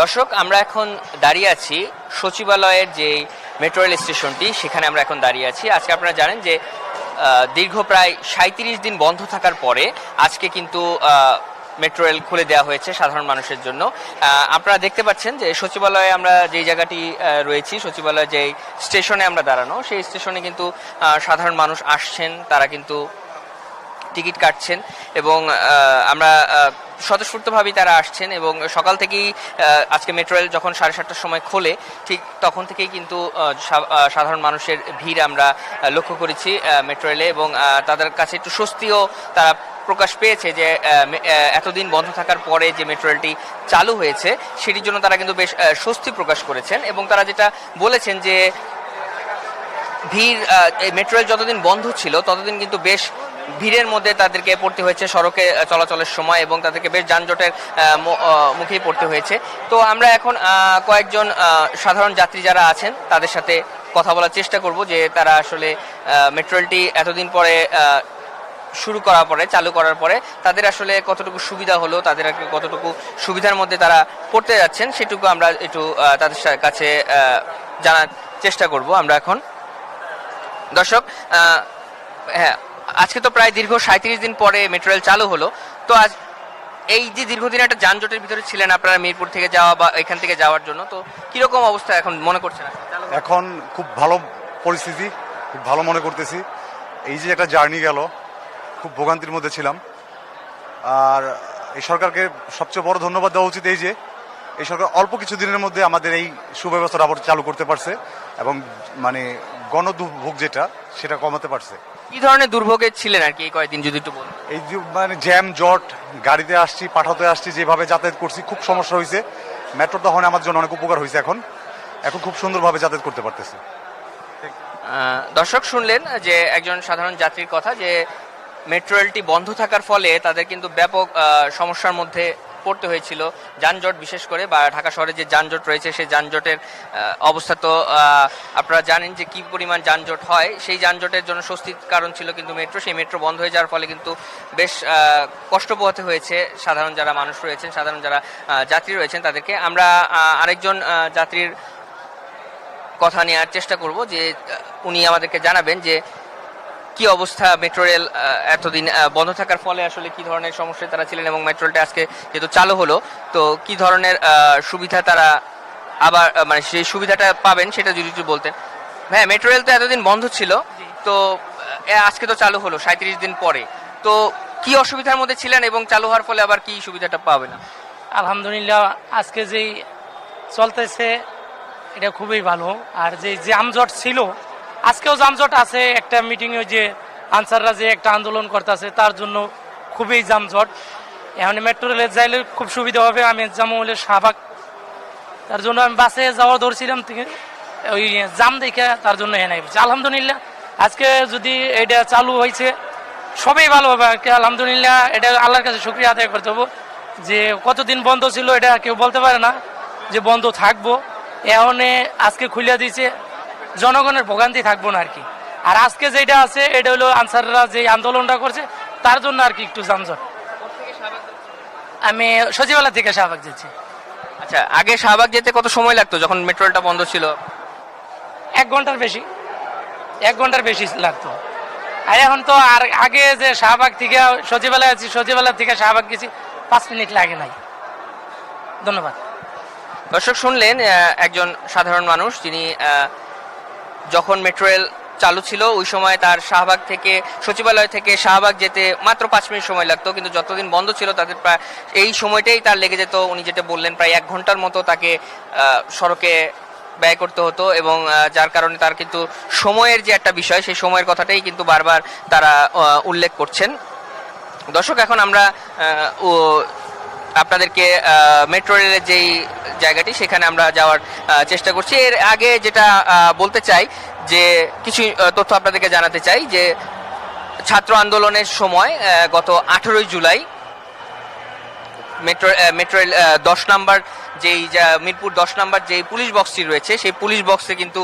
দর্শক, আমরা এখন দাঁড়িয়ে আছি সচিবালয়ের যে মেট্রো রেল স্টেশনটি, সেখানে আমরা এখন দাঁড়িয়ে আছি। আজকে আপনারা জানেন যে দীর্ঘ প্রায় সাঁত্রিশ দিন বন্ধ থাকার পরে আজকে কিন্তু মেট্রো রেল খুলে দেওয়া হয়েছে সাধারণ মানুষের জন্য। আপনারা দেখতে পাচ্ছেন যে, সচিবালয়ে আমরা যেই জায়গাটি রয়েছি সচিবালয় যেই স্টেশনে আমরা দাঁড়ানো, সেই স্টেশনে কিন্তু সাধারণ মানুষ আসছেন, তারা কিন্তু টিকিট কাটছেন এবং আমরা স্বতঃস্ফূর্তভাবেই তারা আসছেন এবং সকাল থেকেই আজকে মেট্রো রেল যখন সাড়ে সাতটার সময় খোলে, ঠিক তখন থেকেই কিন্তু সাধারণ মানুষের ভিড় আমরা লক্ষ্য করেছি মেট্রো রেলে এবং তাদের কাছে একটু স্বস্তিও তারা প্রকাশ পেয়েছে যে এতদিন বন্ধ থাকার পরে যে মেট্রো রেলটি চালু হয়েছে, সেটির জন্য তারা কিন্তু বেশ স্বস্তি প্রকাশ করেছেন এবং তারা যেটা বলেছেন যে, ভিড় মেট্রো রেল যতদিন বন্ধ ছিল, ততদিন কিন্তু বেশ ভিড়ের মধ্যে তাদেরকে পড়তে হয়েছে সড়কে চলাচলের সময় এবং তাদেরকে বেশ যানজটের মুখেই পড়তে হয়েছে। তো আমরা এখন কয়েকজন সাধারণ যাত্রী যারা আছেন তাদের সাথে কথা বলার চেষ্টা করব যে তারা আসলে আহ, মেট্রো রেলটি এতদিন পরে শুরু করার পরে চালু করার পরে তাদের আসলে কতটুকু সুবিধা হলো তাদের কতটুকু সুবিধার মধ্যে তারা পড়তে যাচ্ছেন সেটুকু আমরা একটু তাদের কাছে জানার চেষ্টা করব আমরা এখন। দর্শক হ্যাঁ আজকে তো প্রায় দীর্ঘ সাঁত্রিশ দিন পরে মেট্রো রেল চালু হলো। তো আজ এই যে দীর্ঘদিন একটা যানজটের ভিতরে ছিলেন আপনারা মিরপুর থেকে যাওয়া বা এখান থেকে যাওয়ার জন্য, তো কীরকম অবস্থা এখন মনে করছেন এখন খুব ভালো পরিস্থিতি, খুব ভালো মনে করতেছি। এই যে একটা জার্নি গেল, খুব ভোগান্তির মধ্যে ছিলাম। আর এই সরকারকে সবচেয়ে বড় ধন্যবাদ দেওয়া উচিত এই যে, এই সরকার অল্প কিছু দিনের মধ্যে আমাদের এই সুব্যবস্থাটা আবার চালু করতে পারছে এবং মানে গণদুর্ভোগ যেটা, সেটা কমাতে পারছে। কি ধরনের দুর্ভোগে ছিলেন আর কি এই কয়েকদিন যদি একটু বলুন? এই যে মানে জ্যাম জট গাড়িতে আসছি পাঠাতে আসছি যেভাবে যাতায়াত করছি খুব সমস্যা হয়েছে মেট্রো তো তখন আমার জন্য অনেক উপকার হয়েছে এখন। এখন খুব সুন্দরভাবে যাতায়াত করতে পারতেছে। দর্শক শুনলেন যে একজন সাধারণ যাত্রীর কথা যে মেট্রো রেলটি বন্ধ থাকার ফলে তাদের কিন্তু ব্যাপক সমস্যার মধ্যে পড়তে হয়েছিল যানজট বিশেষ করে বা ঢাকা শহরে যে যানজট রয়েছে সেই যানজটের অবস্থা তো আপনারা জানেন যে কি পরিমাণ যানজট হয়। সেই যানজটের জন্য স্বস্তির কারণ ছিল কিন্তু মেট্রো। সেই মেট্রো বন্ধ হয়ে যাওয়ার ফলে কিন্তু বেশ কষ্ট পোহাতে হয়েছে সাধারণ যারা মানুষ রয়েছেন, সাধারণ যারা যাত্রী রয়েছেন তাদেরকে। আমরা আরেকজন যাত্রীর কথা নেওয়ার চেষ্টা করব যে উনি আমাদেরকে জানাবেন যে কি অবস্থা মেট্রো রেল এতদিন বন্ধ থাকার ফলে আসলে কি ধরনের সমস্যায় তারা ছিলেন এবং মেট্রো রেলটা আজকে যেহেতু চালু হলো তো কি ধরনের সুবিধা তারা আবার মানে সেই সুবিধাটা পাবেন সেটা যদি একটু বলতেন। হ্যাঁ মেট্রো রেল তো এতদিন বন্ধ ছিল তো আজকে তো চালু হলো সাঁত্রিশ দিন পরে। তো কি অসুবিধার মধ্যে ছিলেন এবং চালু হওয়ার ফলে আবার কি সুবিধাটা পাবেন? আলহামদুলিল্লাহ আজকে যেই চলতেছে এটা খুবই ভালো। আর যে জামজট ছিল আজকেও জামজট আছে, একটা মিটিংয়ে যে আনসাররা যে একটা আন্দোলন করতেছে, তার জন্য খুবই জামজট এখন মেট্রো রেলে যাইলে খুব সুবিধা হবে, আমি যেমন হলে শাহবাগ। তার জন্য আমি বাসে যাওয়া ধরছিলাম ওই জাম দেখে তার জন্য এনে আলহামদুলিল্লাহ, আজকে যদি এটা চালু হয়েছে, সবই ভালো হবে। আলহামদুলিল্লাহ, এটা আল্লাহর কাছে শুক্রিয়া আদায় করতে হব যে কতদিন বন্ধ ছিল, এটা কেউ বলতে পারে না যে বন্ধ থাকব। এখন আজকে খুলিয়া দিয়েছে জনগণের ভোগান্তি থাকব না আর কি। আর আজকে যেটা আছে এটা হলো আনসাররা যে আন্দোলনটা করছে তার জন্য আর কি একটু যানজট। আমি সচিবালয় থেকে শাহবাগ যাচ্ছি। আচ্ছা আগে শাহবাগ যেতে কত সময় লাগতো যখন মেট্রো রেলটা বন্ধ ছিল? এক ঘণ্টার বেশি। এক ঘণ্টার বেশি লাগতো। আর এখন তো আর আগে যে শাহবাগ থেকে সচিবালয় আছি সচিবালয় থেকে শাহবাগ গেছি পাঁচ মিনিট লাগে নাই। ধন্যবাদ। দর্শক শুনলেন একজন সাধারণ মানুষ যিনি যখন মেট্রো রেল চালু ছিল, ওই সময় তার শাহবাগ থেকে, সচিবালয় থেকে শাহবাগ যেতে মাত্র পাঁচ মিনিট সময় লাগতো। কিন্তু যতদিন বন্ধ ছিল, তাদের প্রায় এই সময়টাই তার লেগে যেত। উনি যেটা বললেন, প্রায় এক ঘণ্টার মতো তাকে সড়কে ব্যয় করতে হতো এবং যার কারণে তার কিন্তু সময়ের যে একটা বিষয়, সেই সময়ের কথাটাই কিন্তু বারবার তারা উল্লেখ করছেন। দর্শক, এখন আমরা আপনাদেরকে মেট্রো রেলের যেই জায়গাটি, সেখানে আমরা যাওয়ার চেষ্টা করছি। এর আগে যেটা বলতে চাই যে, কিছু তথ্য আপনাদেরকে জানাতে চাই যে, ছাত্র আন্দোলনের সময় গত আঠেরোই জুলাই মেট্রো মেট্রো রেল দশ নাম্বার যেই মিরপুর দশ নাম্বার যেই পুলিশ বক্সটি রয়েছে, সেই পুলিশ বক্সে কিন্তু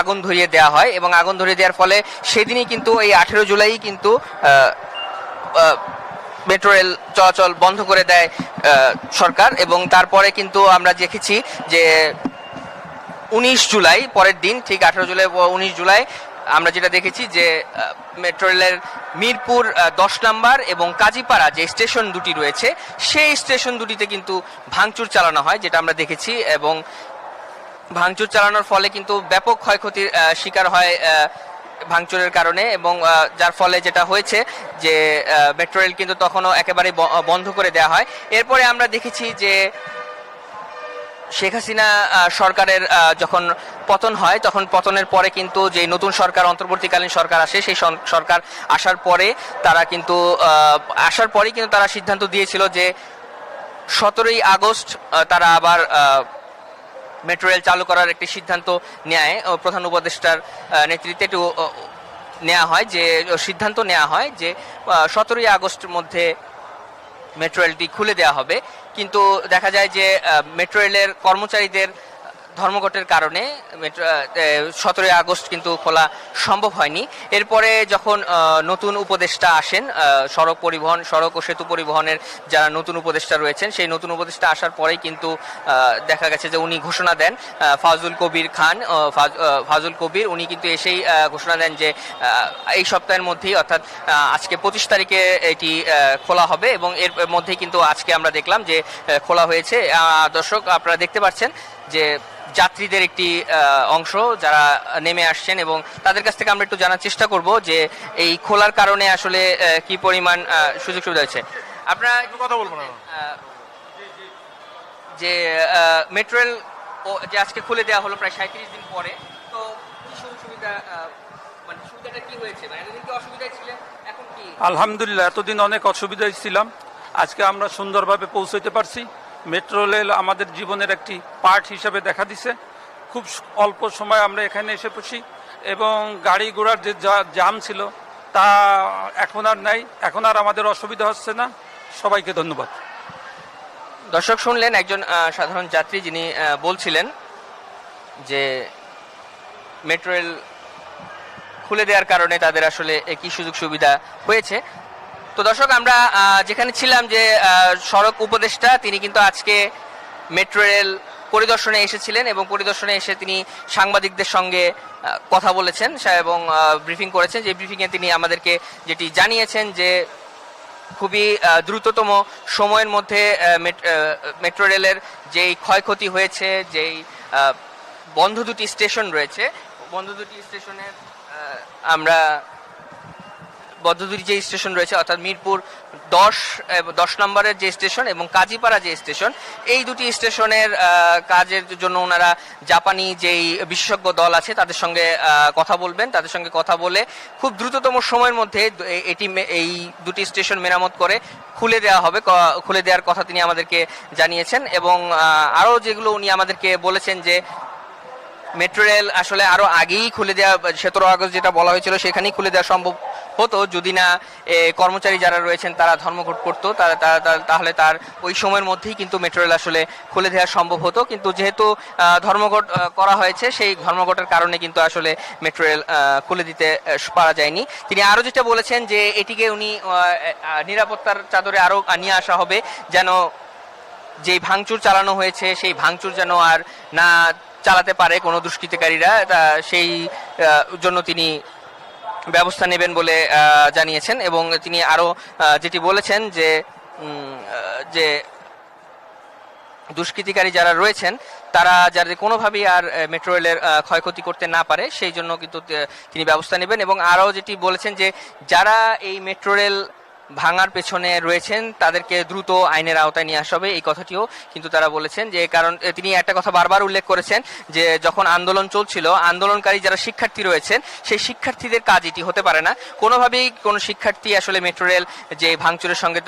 আগুন ধরিয়ে দেওয়া হয় এবং আগুন ধরিয়ে দেওয়ার ফলে সেদিনই কিন্তু, এই আঠেরো জুলাই কিন্তু মেট্রো রেল চলাচল বন্ধ করে দেয় সরকার এবং তারপরে কিন্তু আমরা দেখেছি যে উনিশ জুলাই পরের দিন, ঠিক আঠেরো জুলাই উনিশ জুলাই, আমরা যেটা দেখেছি যে মেট্রো রেলের মিরপুর দশ নাম্বার এবং কাজীপাড়া যে স্টেশন দুটি রয়েছে, সেই স্টেশন দুটিতে কিন্তু ভাঙচুর চালানো হয়, যেটা আমরা দেখেছি এবং ভাঙচুর চালানোর ফলে কিন্তু ব্যাপক ক্ষয়ক্ষতির শিকার হয় ভাঙচুরের কারণে এবং যার ফলে যেটা হয়েছে যে মেট্রো রেল কিন্তু তখনও একেবারে বন্ধ করে দেওয়া হয়। এরপরে আমরা দেখেছি যে, শেখ হাসিনা সরকারের যখন পতন হয়, তখন পতনের পরে কিন্তু যে নতুন সরকার, অন্তর্বর্তীকালীন সরকার আসে, সেই সরকার আসার পরে তারা কিন্তু আসার পরেই কিন্তু তারা সিদ্ধান্ত দিয়েছিল যে, সতেরোই আগস্ট তারা আবার মেট্রো রেল চালু করার একটি সিদ্ধান্ত নেয় প্রধান উপদেষ্টার নেতৃত্বে একটু নেওয়া হয় যে সিদ্ধান্ত নেওয়া হয় যে সতেরোই আগস্টের মধ্যে মেট্রো রেলটি খুলে দেওয়া হবে। কিন্তু দেখা যায় যে মেট্রো রেলের কর্মচারীদের ধর্মঘটের কারণে সতেরোই আগস্ট কিন্তু খোলা সম্ভব হয়নি। এরপরে যখন নতুন উপদেষ্টা আসেন সড়ক পরিবহন, সড়ক ও সেতু পরিবহনের যারা নতুন উপদেষ্টা রয়েছেন, সেই নতুন উপদেষ্টা আসার পরেই কিন্তু দেখা গেছে যে উনি ঘোষণা দেন ফাজুল কবির খান ফাজুল কবির। উনি কিন্তু এসেই ঘোষণা দেন যে এই সপ্তাহের মধ্যেই, অর্থাৎ আজকে পঁচিশ তারিখে এটি খোলা হবে এবং এর মধ্যেই কিন্তু আজকে আমরা দেখলাম যে খোলা হয়েছে। দর্শক, আপনারা দেখতে পাচ্ছেন যে যাত্রীদের একটি আহ, অংশ যারা নেমে আসছেন এবং তাদের কাছ থেকে আমরা একটু জানার চেষ্টা করব যে এই খোলার কারণে আসলে আহ, কি পরিমাণ আহ, সুযোগ সুবিধা হয়েছে। আপনারা একটু কথা বলব না। যে মেট্রো রেল যে আজকে খুলে দেওয়া হলো প্রায় সাঁত্রিশ দিন পরে তো কি সুযোগ সুবিধা মানে সুবিধাটা কি হয়েছে? মানে এতদিন কি অসুবিধায় ছিলেন? এখন কি? আলহামদুলিল্লাহ এতদিন অনেক অসুবিধায় ছিলাম। আজকে আমরা সুন্দরভাবে পৌঁছতে পারছি। মেট্রো রেল আমাদের জীবনের একটি পার্ট হিসেবে দেখা দিছে। খুব অল্প সময় আমরা এখানে এসে পড়ছি এবং গাড়ি ঘোড়ার যে জাম ছিল তা এখন আর নাই। এখন আর আমাদের অসুবিধা হচ্ছে না। সবাইকে ধন্যবাদ। দর্শক শুনলেন একজন সাধারণ যাত্রী যিনি বলছিলেন যে মেট্রো রেল খুলে দেওয়ার কারণে তাদের আসলে এ কি সুযোগ সুবিধা হয়েছে। তো দর্শক, আমরা যেখানে ছিলাম যে সড়ক উপদেষ্টা, তিনি কিন্তু আজকে মেট্রো রেল পরিদর্শনে এসেছিলেন এবং পরিদর্শনে এসে তিনি সাংবাদিকদের সঙ্গে কথা বলেছেন এবং ব্রিফিং করেছেন। যে ব্রিফিংয়ে তিনি আমাদেরকে যেটি জানিয়েছেন যে, খুবই দ্রুততম সময়ের মধ্যে মেট্রো রেলের যেই ক্ষয়ক্ষতি হয়েছে, যেই বন্ধ দুটি স্টেশন রয়েছে, বন্ধ দুটি স্টেশনের আমরা বদ্ধ দুটি যে স্টেশন রয়েছে, অর্থাৎ মিরপুর দশ দশ নম্বরের যে স্টেশন এবং কাজীপাড়া যে স্টেশন, এই দুটি স্টেশনের কাজের জন্য ওনারা জাপানি যেই বিশেষজ্ঞ দল আছে, তাদের সঙ্গে কথা বলবেন। তাদের সঙ্গে কথা বলে খুব দ্রুততম সময়ের মধ্যে এটি এই দুটি স্টেশন মেরামত করে খুলে দেওয়া হবে। খুলে দেওয়ার কথা তিনি আমাদেরকে জানিয়েছেন এবং আরও যেগুলো উনি আমাদেরকে বলেছেন যে মেট্রো রেল আসলে আরও আগেই খুলে দেওয়া সতেরো আগস্ট যেটা বলা হয়েছিল, সেখানেই খুলে দেওয়া সম্ভব হতো। যদি না কর্মচারী যারা রয়েছেন, তারা ধর্মঘট করতো, তারা তাহলে তার ওই সময়ের মধ্যেই কিন্তু মেট্রো রেল আসলে খুলে দেওয়া সম্ভব হতো। কিন্তু যেহেতু ধর্মঘট করা হয়েছে, সেই ধর্মঘটের কারণে কিন্তু আসলে মেট্রো রেল খুলে দিতে পারা যায়নি। তিনি আরও যেটা বলেছেন যে, এটিকে উনি নিরাপত্তার চাদরে আরও নিয়ে আসা হবে, যেন যেই ভাঙচুর চালানো হয়েছে, সেই ভাঙচুর যেন আর না চালাতে পারে কোনো দুষ্কৃতিকারীরা, তা সেই জন্য তিনি ব্যবস্থা নেবেন বলে জানিয়েছেন এবং তিনি আরও যেটি বলেছেন যে যে দুষ্কৃতিকারী যারা রয়েছেন, তারা যাতে কোনোভাবেই আর মেট্রো রেলের ক্ষয়ক্ষতি করতে না পারে, সেই জন্য কিন্তু তিনি ব্যবস্থা নেবেন এবং আরও যেটি বলেছেন যে, যারা এই মেট্রো রেল ভাঙার পেছনে রয়েছেন, তাদেরকে দ্রুত আইনের আওতায় নিয়ে আসা হবে এই কথাটিও কিন্তু তারা বলেছেন যে, কারণ তিনি একটা কথা বারবার উল্লেখ করেছেন যে, যখন আন্দোলন চলছিল, আন্দোলনকারী যারা শিক্ষার্থী রয়েছেন, সেই শিক্ষার্থীদের কাজ এটি হতে পারে না। কোনোভাবেই কোনো শিক্ষার্থী আসলে মেট্রো রেল যে ভাঙচুরের সঙ্গে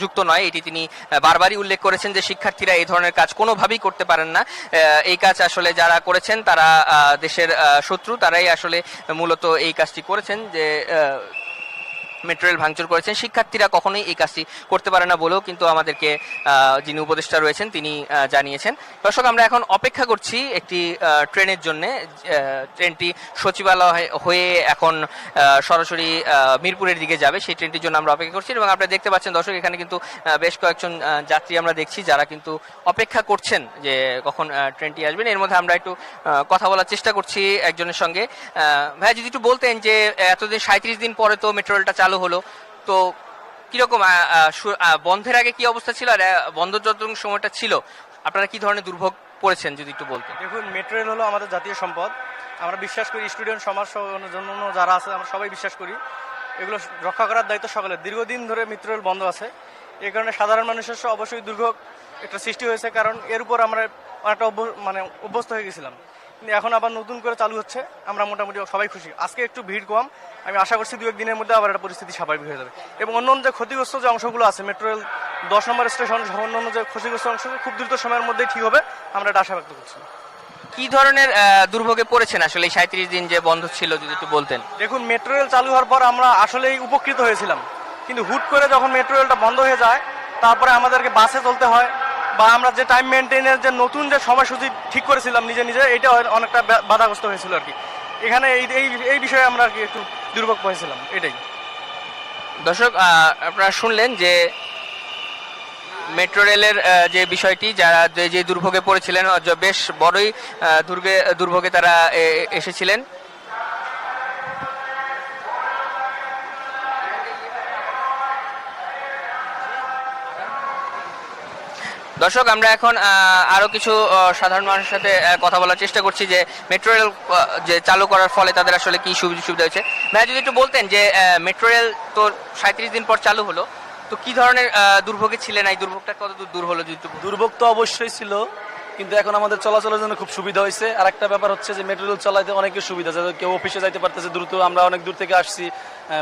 যুক্ত নয়, এটি তিনি বারবারই উল্লেখ করেছেন যে, শিক্ষার্থীরা এই ধরনের কাজ কোনোভাবেই করতে পারেন না। এই কাজ আসলে যারা করেছেন, তারা দেশের শত্রু, তারাই আসলে মূলত এই কাজটি করেছেন যে আহ, মেট্রো রেল ভাঙচুর করেছেন শিক্ষার্থীরা কখনোই এই কাজটি করতে পারে না বলেও কিন্তু আমাদেরকে যিনি উপদেষ্টা রয়েছেন তিনি জানিয়েছেন। দর্শক আমরা এখন অপেক্ষা করছি একটি ট্রেনের জন্য ট্রেনটি সচিবালয় হয়ে এখন সরাসরি মিরপুরের দিকে যাবে। সেই ট্রেনটির জন্য আমরা অপেক্ষা করছি এবং আপনারা দেখতে পাচ্ছেন দর্শক এখানে কিন্তু বেশ কয়েকজন যাত্রী আমরা দেখছি যারা কিন্তু অপেক্ষা করছেন যে কখন ট্রেনটি আসবেন। এর মধ্যে আমরা একটু কথা বলার চেষ্টা করছি একজনের সঙ্গে। ভাইয়া যদি একটু বলতেন যে এতদিন সাঁত্রিশ দিন পরে তো মেট্রো রেলটা চালু হলো। তো কীরকম বন্ধের আগে কি অবস্থা ছিল আর বন্ধ যত সময়টা ছিল, আপনারা কি ধরনের দুর্ভোগ পড়েছেন যদি একটু বলতেন? দেখুন, মেট্রো রেল হলো আমাদের জাতীয় সম্পদ। আমরা বিশ্বাস করি স্টুডেন্ট সমাজ জন্য যারা আছে, আমরা সবাই বিশ্বাস করি। এগুলো রক্ষা করার দায়িত্ব সকলের। দীর্ঘদিন ধরে মেট্রো রেল বন্ধ আছে। এই কারণে সাধারণ মানুষের অবশ্যই দুর্ভোগ একটা সৃষ্টি হয়েছে, কারণ এর উপর আমরা অনেকটা মানে অভ্যস্ত হয়ে গেছিলাম। এখন আবার নতুন করে চালু হচ্ছে। আমরা মোটামুটি সবাই খুশি। আজকে একটু ভিড় কম। আমি আশা করছি দু একদিনের মধ্যে আবার একটা পরিস্থিতি স্বাভাবিক হয়ে যাবে। এবং অন্য অন্য যে ক্ষতিগ্রস্ত যে অংশগুলো আছে মেট্রো রেল দশ নম্বর স্টেশন সহ অন্য অন্য যে ক্ষতিগ্রস্ত অংশ খুব দ্রুত সময়ের মধ্যেই ঠিক হবে। আমরা এটা আশা ব্যক্ত করছি। কি ধরনের দুর্ভোগে পড়েছেন আসলে সাঁত্রিশ দিন যে বন্ধ ছিল যদি একটু বলতেন? দেখুন মেট্রো রেল চালু হওয়ার পর আমরা আসলেই উপকৃত হয়েছিলাম। কিন্তু হুট করে যখন মেট্রো রেলটা বন্ধ হয়ে যায় তারপরে আমাদেরকে বাসে চলতে হয়। বা আমরা যে টাইম মেনটেনের যে নতুন যে সময়সূচি ঠিক করেছিলাম নিজে নিজে, এটা অনেকটা বাধাগ্রস্ত হয়েছিল আর কি। এখানে এই এই বিষয়ে আমরা আর কি একটু দুর্ভোগ হয়েছিলাম এটাই। দর্শক আপনারা শুনলেন যে মেট্রো রেলের যে বিষয়টি, যারা যে- দুর্ভোগে পড়েছিলেন বেশ বড়ই দুর্গে, দুর্ভোগে তারা এসেছিলেন। দর্শক আমরা এখন আহ, আরও কিছু সাধারণ মানুষের সাথে কথা বলার চেষ্টা করছি যে মেট্রো রেল যে চালু করার ফলে তাদের আসলে কি সুবিধা সুবিধা হয়েছে। ভাই যদি একটু বলতেন যে মেট্রো রেল তো সাঁত্রিশ দিন পর চালু হলো তো কি ধরনের দুর্ভোগে ছিলেন? এই দুর্ভোগটা কত দূর হলো যদি দুর্ভোগ তো অবশ্যই ছিল কিন্তু এখন আমাদের চলাচলের জন্য খুব সুবিধা হয়েছে। আর একটা ব্যাপার হচ্ছে যে মেট্রো রেল চালাইতে অনেকের সুবিধা যাতে কেউ অফিসে যাইতে পারতেছে দ্রুত আমরা অনেক দূর থেকে আসছি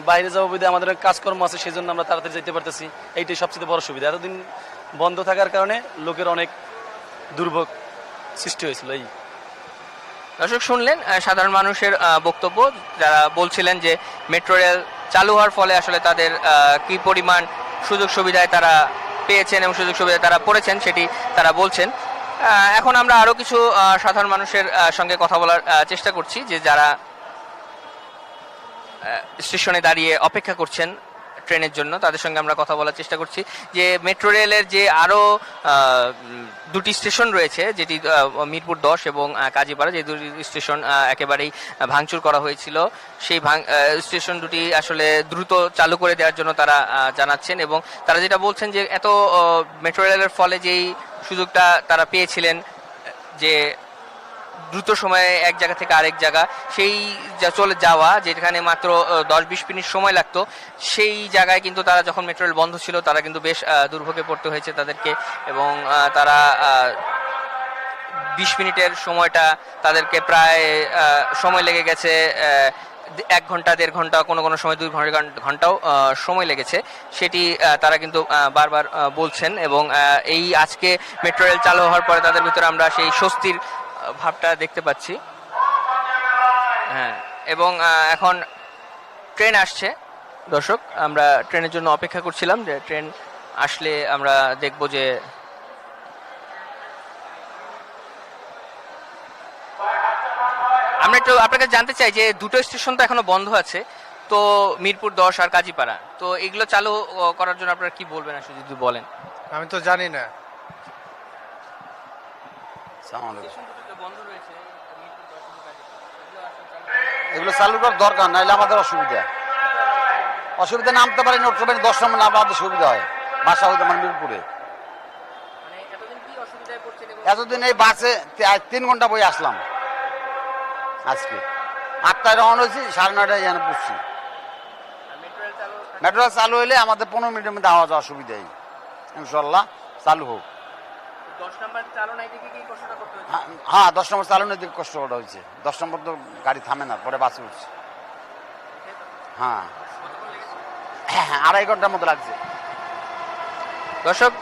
বাইরে যাব বিধে আমাদের কাজকর্ম আছে সেই জন্য আমরা তাড়াতাড়ি যেতে পারতেছি। এইটাই সবচেয়ে বড় সুবিধা। এতদিন বন্ধ থাকার কারণে লোকের অনেক দুর্ভোগ সৃষ্টি হয়েছিল, এই। দর্শক, শুনলেন সাধারণ মানুষের বক্তব্য। যারা বলছিলেন যে মেট্রো রেল চালু হওয়ার ফলে আসলে তাদের কি পরিমাণ সুযোগ সুবিধায় তারা পেয়েছেন এবং সুযোগ সুবিধায় তারা পড়েছেন, সেটি তারা বলছেন। এখন আমরা আরও কিছু সাধারণ মানুষের সঙ্গে কথা বলার চেষ্টা করছি, যে যারা স্টেশনে দাঁড়িয়ে অপেক্ষা করছেন ট্রেনের জন্য। তাদের সঙ্গে আমরা কথা বলার চেষ্টা করছি। যে মেট্রো রেলের যে আরও দুটি স্টেশন রয়েছে যেটি মিরপুর দশ এবং কাজীপাড়া যে দুটি স্টেশন একেবারেই ভাঙচুর করা হয়েছিল। সেই আহ, স্টেশন দুটি আসলে দ্রুত চালু করে দেওয়ার জন্য তারা জানাচ্ছেন এবং তারা যেটা বলছেন যে এত মেট্রো রেলের ফলে যেই সুযোগটা তারা পেয়েছিলেন যে দ্রুত সময়ে এক জায়গা থেকে আরেক জায়গা, সেই চলে যাওয়া, যেখানে মাত্র দশ বিশ মিনিট সময় লাগতো, সেই জায়গায় কিন্তু তারা যখন মেট্রো রেল বন্ধ ছিল, তারা কিন্তু বেশ দুর্ভোগে পড়তে হয়েছে তাদেরকে এবং তারা বিশ মিনিটের সময়টা তাদেরকে প্রায় সময় লেগে গেছে এক ঘণ্টা, দেড় ঘণ্টা, কোনো কোনো সময় দুই ঘণ্টা ঘন্টাও সময় লেগেছে। সেটি তারা কিন্তু বারবার বলছেন এবং এই আজকে মেট্রো রেল চালু হওয়ার পরে তাদের ভিতরে আমরা সেই স্বস্তির ভাবটা দেখতে পাচ্ছি। হ্যাঁ এবং এখন ট্রেন আসছে। দর্শক আমরা ট্রেনের জন্য অপেক্ষা করছিলাম যে ট্রেন আসলে আমরা দেখব যে আমরা একটু আপনাকে জানতে চাই যে দুটো স্টেশন তো এখনও বন্ধ আছে তো মিরপুর দশ আর কাজীপাড়া। তো এগুলো চালু করার জন্য আপনারা কি বলবেন আসলে যদি বলেন? আমি তো জানি না। এগুলো চালু করার দরকার নাহলে আমাদের অসুবিধা। অসুবিধা নামতে পারি নোট করবেন দশ নম্বর নামলে আমাদের সুবিধা হয় বাসা হইতে আমার মিরপুরে। এতদিন এই বাসে তিন ঘণ্টা বই আসলাম আজকে। আটটায় রওনা হয়েছি সাড়ে নয়টায় এখানে বুঝছি মেট্রো চালু হইলে আমাদের পনেরো মিনিটের মধ্যে আওয়া যাওয়া সুবিধাই ইনশাল্লাহ চালু হোক। হ্যাঁ, হ্যাঁ দশ নম্বর চালানোর দিকে কষ্ট করা হয়েছে। দশ নম্বর তো গাড়ি থামে না পরে বাসে উঠছে। হ্যাঁ। হ্যাঁ, আড়াই ঘণ্টার মতো লাগছে। দর্শক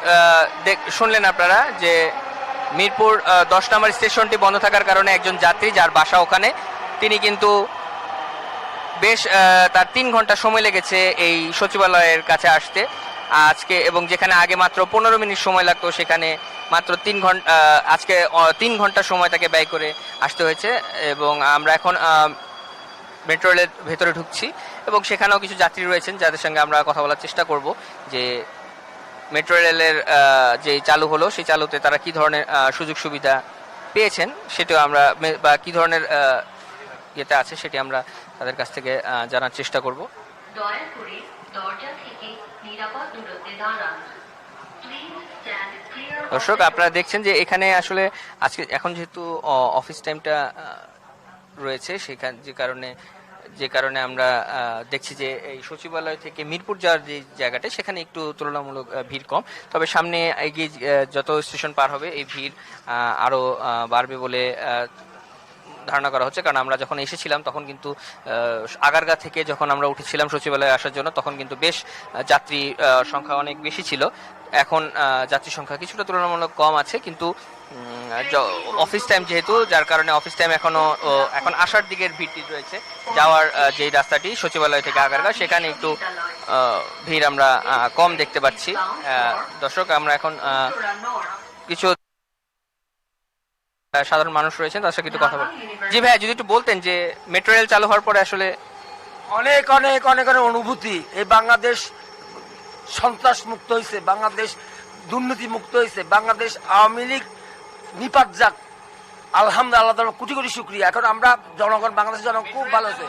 দেখ- শুনলেন আপনারা যে মিরপুর দশ নম্বর স্টেশনটি বন্ধ থাকার কারণে একজন যাত্রী যার বাসা ওখানে তিনি কিন্তু বেশ তার তিন ঘণ্টা সময় লেগেছে এই সচিবালয়ের কাছে আসতে। আজকে এবং যেখানে আগে মাত্র পনেরো মিনিট সময় লাগতো সেখানে মাত্র তিন ঘণ্টা আজকে তিন ঘণ্টা সময় তাকে ব্যয় করে আসতে হয়েছে এবং আমরা এখন মেট্রো রেলের ভেতরে ঢুকছি এবং সেখানেও কিছু যাত্রী রয়েছেন যাদের সঙ্গে আমরা কথা বলার চেষ্টা করব যে মেট্রো রেলের যে চালু হলো, সেই চালুতে তারা কি ধরনের সুযোগ সুবিধা পেয়েছেন সেটিও আমরা বা কি ধরনের ইয়েতে আছে সেটি আমরা তাদের কাছ থেকে জানার চেষ্টা করব। দয়া করে দরজা থেকে নিরাপদ দূরত্বে দাঁড়ান। দর্শক, আপনারা দেখছেন যে এখানে আসলে আজকে এখন যেহেতু অফিস টাইমটা রয়েছে, সেখান, যে কারণে যে কারণে আমরা দেখছি যে এই সচিবালয় থেকে মিরপুর যাওয়ার যে জায়গাটা, সেখানে একটু তুলনামূলক ভিড় কম। তবে সামনে এগিয়ে যত স্টেশন পার হবে, এই ভিড় আরও বাড়বে বলে ধারণা করা হচ্ছে। কারণ আমরা যখন এসেছিলাম, তখন কিন্তু আগারগা থেকে যখন আমরা উঠেছিলাম সচিবালয়ে আসার জন্য, তখন কিন্তু বেশ যাত্রী সংখ্যা অনেক বেশি ছিল। এখন যাত্রী সংখ্যা কিছুটা তুলনামূলক কম আছে, কিন্তু অফিস টাইম যেহেতু, যার কারণে অফিস টাইম এখনও এখন আসার দিকের ভিড়টি রয়েছে। যাওয়ার যেই রাস্তাটি সচিবালয় থেকে আগারগা, সেখানে একটু ভিড় আমরা কম দেখতে পাচ্ছি। দর্শক, আমরা এখন কিছু সাধারণ মানুষ রয়েছেন, তার সাথে একটু কথা বল জি ভাই যদি একটু বলতেন যে মেট্রো রেল চালু হওয়ার পরে আসলে অনেক অনেক অনেক অনেক অনুভূতি। এই বাংলাদেশ সন্ত্রাস মুক্ত হয়েছে বাংলাদেশ দুর্নীতি মুক্ত হয়েছে বাংলাদেশ আওয়ামী লীগ নিপাত যাক। আলহামদুলিল্লাহ, আল্লাহ কোটি কোটি শুক্রিয়া। এখন আমরা জনগণ, বাংলাদেশের জনগণ খুব ভালো আছে।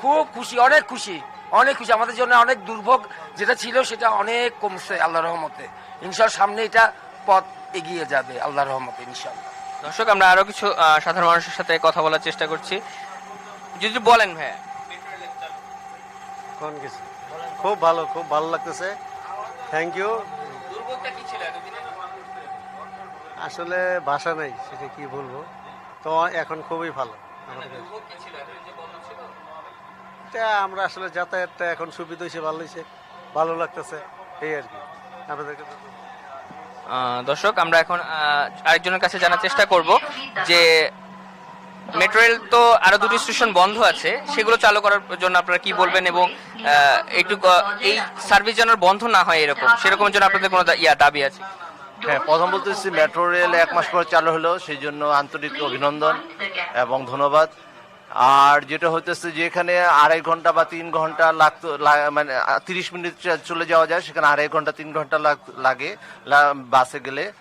খুব খুশি, অনেক খুশি অনেক খুশি। আমাদের জন্য অনেক দুর্ভোগ যেটা ছিল, সেটা অনেক কমছে আল্লাহ রহমতে। ইনশাল সামনে এটা পথ এগিয়ে যাবে আল্লাহ রহমতে ইনশাল্লাহ দর্শক আমরা আরও কিছু সাধারণ মানুষের সাথে কথা বলার চেষ্টা করছি। যদি বলেন ভাই কোন কিছু? খুব ভালো খুব ভালো লাগতেছে। থ্যাংক ইউ দুর্ভোগটা কি ছিল এতদিনে? আসলে ভাষা নাই সেটা কি বলব? তো এখন খুবই ভালো। এটা আমরা আসলে যাতায়াতটা এখন সুবিধা হয়েছে ভালো হয়েছে ভালো লাগতেছে এই আর কি। আপনাদেরকে দর্শক, আমরা এখন আরেকজনের কাছে জানার চেষ্টা করব যে মেট্রো রেল তো আরও দুটি স্টেশন বন্ধ আছে, সেগুলো চালু করার জন্য আপনারা কি বলবেন এবং একটু এই সার্ভিস যেন বন্ধ না হয় এরকম সেরকম জন্য আপনাদের কোনো ইয়া দাবি আছে? হ্যাঁ প্রথম বলতেছি মেট্রো রেল এক মাস পর চালু হলো, সেই জন্য আন্তরিক অভিনন্দন এবং ধন্যবাদ। আর যেটা হইতেছে যে এখানে আড়াই ঘণ্টা বা তিন ঘণ্টা লাগতো মানে তিরিশ মিনিট চলে যাওয়া যায়, সেখানে আড়াই ঘণ্টা, তিন ঘণ্টা লাগে বাসে গেলে।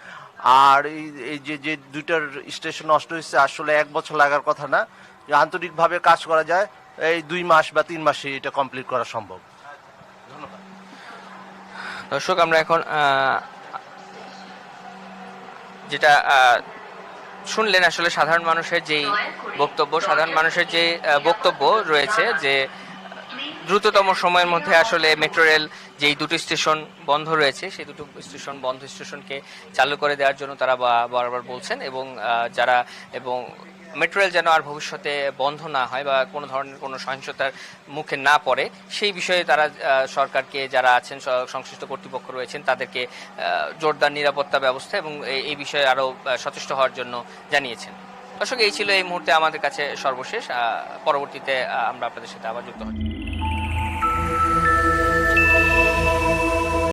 আর এই- যে যে দুইটার স্টেশন নষ্ট হয়েছে আসলে এক বছর লাগার কথা না আন্তরিকভাবে কাজ করা যায়, এই দুই মাস বা তিন মাসে এটা কমপ্লিট করা সম্ভব। ধন্যবাদ। দর্শক, আমরা এখন যেটা শুনলেন আসলে সাধারণ মানুষের যেই বক্তব্য, সাধারণ মানুষের যে বক্তব্য রয়েছে যে দ্রুততম সময়ের মধ্যে আসলে মেট্রো রেল যেই দুটো স্টেশন বন্ধ রয়েছে, সেই দুটো স্টেশন বন্ধ স্টেশনকে চালু করে দেওয়ার জন্য তারা বারবার বলছেন এবং যারা এবং মেট্রো রেল যেন আর ভবিষ্যতে বন্ধ না হয় বা কোনো ধরনের কোনো সহিংসতার মুখে না পড়ে, সেই বিষয়ে তারা সরকারকে যারা আছেন সংশ্লিষ্ট কর্তৃপক্ষ রয়েছেন, তাদেরকে জোরদার নিরাপত্তা ব্যবস্থা এবং এই বিষয়ে আরও সচেষ্ট হওয়ার জন্য জানিয়েছেন। দর্শক, এই ছিল এই মুহূর্তে আমাদের কাছে সর্বশেষ। পরবর্তীতে আমরা আপনাদের সাথে আবার যুক্ত হচ্ছি